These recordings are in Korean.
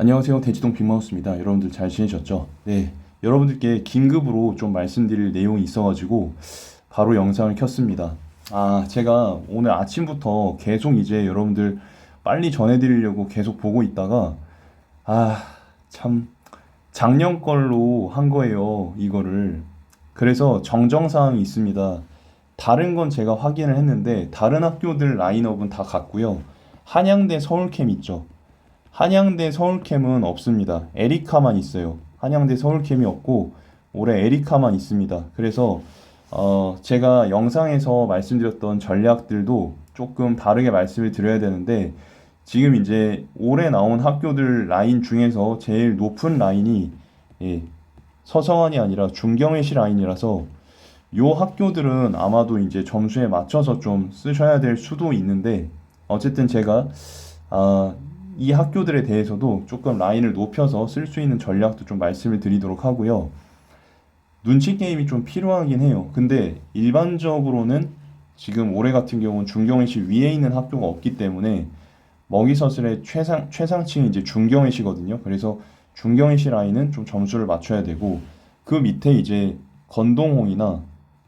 안녕하세요. 대지동 빅마우스입니다. 여러분들 잘 지내셨죠? 네. 여러분들께 긴급으로 좀 말씀드릴 내용이 있어가지고 바로 영상을 켰습니다. 아, 제가 오늘 아침부터 계속 이제 여러분들 빨리 전해드리려고 계속 보고 있다가 아, 참 작년 걸로 한 거예요. 이거를. 그래서 정정사항이 있습니다. 다른 건 제가 확인을 했는데 다른 학교들 라인업은 다 같고요. 한양대 서울캠 있죠. 한양대 서울캠은 없습니다. 에리카만 있어요. 한양대 서울캠이 없고 올해 에리카만 있습니다. 그래서 어 제가 영상에서 말씀드렸던 전략들도 조금 다르게 말씀을 드려야 되는데 지금 이제 올해 나온 학교들 라인 중에서 제일 높은 라인이 예, 서성환이 아니라 중경외시 라인이라서 요 학교들은 아마도 이제 점수에 맞춰서 좀 쓰셔야 될 수도 있는데 어쨌든 제가 아, 이 학교들에 대해서도 조금 라인을 높여서 쓸 수 있는 전략도 좀 말씀을 드리도록 하고요. 눈치 게임이 좀 필요하긴 해요. 근데 일반적으로는 지금 올해 같은 경우는 중경외시 위에 있는 학교가 없기 때문에 먹이서슬의 최상 최상층이 이제 중경외시거든요. 그래서 중경외시 라인은 좀 점수를 맞춰야 되고 그 밑에 이제 건동홍이나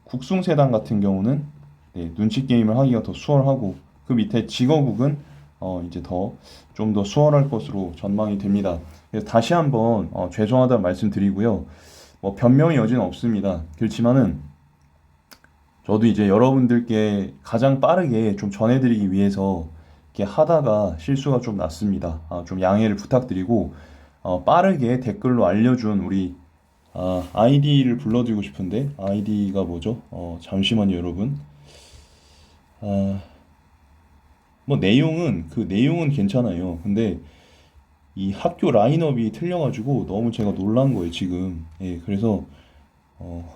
국숭세단 같은 경우는 네, 눈치 게임을 하기가 더 수월하고 그 밑에 직어국은 어, 이제 더 좀 더 수월할 것으로 전망이 됩니다. 그래서 다시 한번 어, 죄송하다는 말씀드리고요. 뭐 변명의 여지는 없습니다. 그렇지만은 저도 이제 여러분들께 가장 빠르게 좀 전해드리기 위해서 이렇게 하다가 실수가 좀 났습니다. 아, 좀 양해를 부탁드리고 어, 빠르게 댓글로 알려준 우리 아, 아이디를 불러드리고 싶은데 아이디가 뭐죠? 어, 잠시만요, 여러분. 아, 뭐 내용은 그 내용은 괜찮아요. 근데 이 학교 라인업이 틀려가지고 너무 제가 놀란 거예요, 지금. 예, 그래서 어,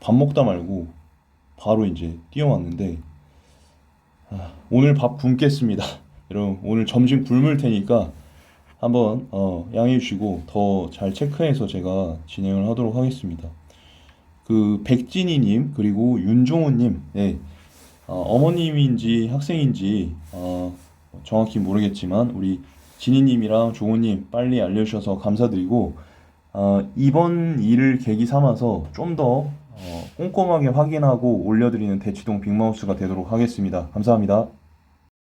밥 먹다 말고 바로 이제 뛰어왔는데 아, 오늘 밥 굶겠습니다. 여러분 오늘 점심 굶을 테니까 한번 어, 양해해 주시고 더 잘 체크해서 제가 진행을 하도록 하겠습니다. 그 백진희님 그리고 윤종호님 네, 어, 어 머님인지 학생인지 어, 정확히 모르겠지만 우리 진희님이랑 종호님 빨리 알려주셔서 감사드리고 어, 이번 일을 계기 삼아서 좀더 어, 꼼꼼하게 확인하고 올려드리는 대치동 빅마우스가 되도록 하겠습니다. 감사합니다.